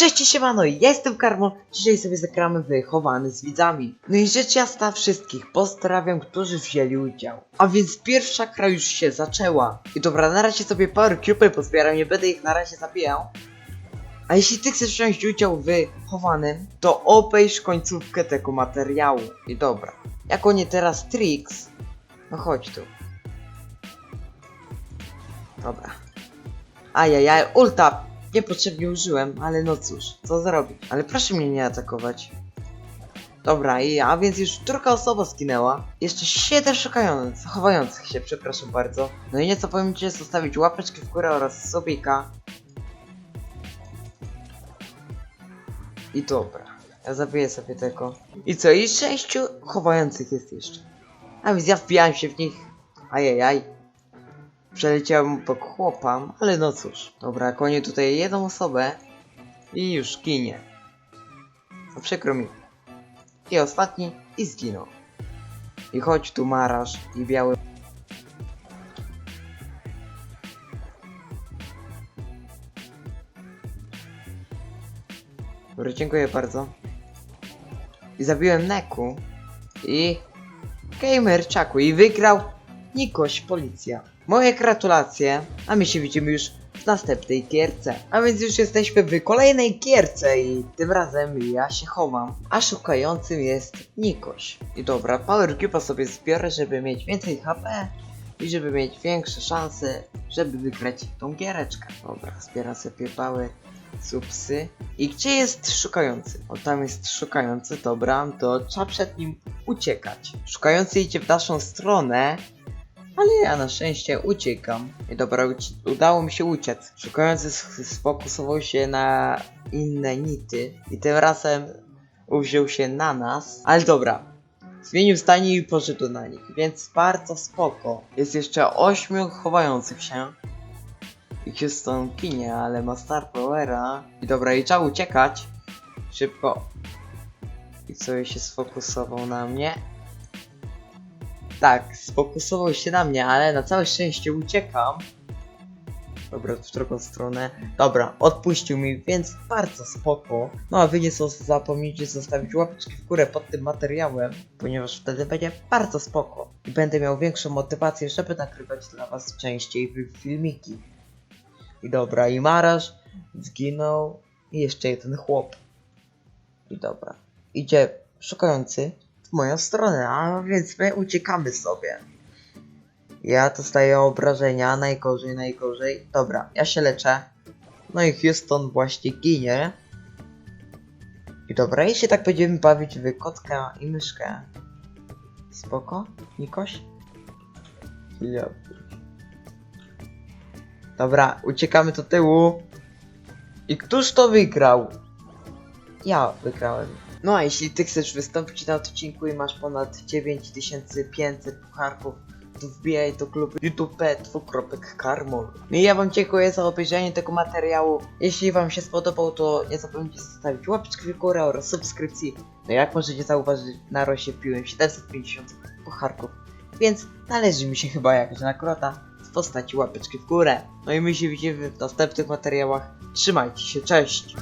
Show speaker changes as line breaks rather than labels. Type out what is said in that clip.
Cześć siemano, ja jestem Karmo, dzisiaj sobie zagramy w chowany z widzami. No i rzecz jasna wszystkich pozdrawiam, którzy wzięli udział. A więc pierwsza gra już się zaczęła. I dobra, na razie sobie power cube pozbieram, nie będę ich na razie zabijał. A jeśli ty chcesz wziąć udział w chowanym, to obejrz końcówkę tego materiału. I dobra, jako nie teraz Trix, no chodź tu. Dobra. Ajajaj, ulta niepotrzebnie użyłem, ale no cóż, co zrobić. Ale proszę mnie nie atakować. Dobra, i a więc już druga osoba skinęła. Jeszcze 7 szukających, chowających się, przepraszam bardzo. No i nieco pamiętajcie zostawić łapeczkę w górę oraz subika. I dobra, ja zabiję sobie tego. I co, i sześciu chowających jest jeszcze. A więc ja wbijałem się w nich. Ajajaj. Przeleciałem po chłopam, ale no cóż. Dobra, konię tutaj jedną osobę i już ginie. No przykro mi. I ostatni i zginął. I chodź tu marasz i biały. Dobra, dziękuję bardzo. I zabiłem Neku i Gamer Czaku i wygrał Nikoś Policja. Moje gratulacje, a my się widzimy już w następnej gierce. A więc już jesteśmy w kolejnej gierce i tym razem ja się chowam, a szukającym jest Nikoś. I dobra, Power Cube'a sobie zbiorę, żeby mieć więcej HP i żeby mieć większe szanse, żeby wygrać tą giereczkę. Dobra, zbieram sobie Power Supsy. I gdzie jest szukający? O, tam jest szukający, dobra, to trzeba przed nim uciekać. Szukający idzie w naszą stronę, ale ja na szczęście uciekam. I dobra, uci- udało mi się uciec. Szukający sfokusował się na inne nity i tym razem uwziął się na nas. Ale dobra, zmienił zdanie i poszedł na nich, więc bardzo spoko. Jest jeszcze ośmiu chowających się. I Houston kinie, ale ma Star Powera. I dobra, i trzeba uciekać. Szybko. I co się sfokusował na mnie? Tak, sfokusował się na mnie, ale na całe szczęście uciekam. Dobra, w drugą stronę. Dobra, odpuścił mi, więc bardzo spoko. No a wy nie zapomnijcie zostawić łapeczki w górę pod tym materiałem, ponieważ wtedy będzie bardzo spoko. I będę miał większą motywację, żeby nagrywać dla was częściej filmiki. I dobra, i Marasz zginął. I jeszcze jeden chłop. I dobra. Idzie szukający w moją stronę, a więc my uciekamy sobie. Ja dostaję obrażenia, najgorzej, najgorzej. Dobra, ja się leczę. No i Houston właśnie ginie. I dobra, i się tak będziemy bawić w kotkę i myszkę. Spoko? Nikoś? Ja. Dobra, uciekamy do tyłu. I któż to wygrał? Ja wygrałem. No a jeśli ty chcesz wystąpić na odcinku i masz ponad 9500 pucharków, to wbijaj do klubu YouTube dwukropek Karmol. No i ja wam dziękuję za obejrzenie tego materiału. Jeśli wam się spodobał, to nie zapomnijcie zostawić łapeczki w górę oraz subskrypcji. No jak możecie zauważyć, na rosie wpiłem 750 pucharków, więc należy mi się chyba jakaś nagroda w postaci łapeczki w górę. No i my się widzimy w następnych materiałach. Trzymajcie się, cześć!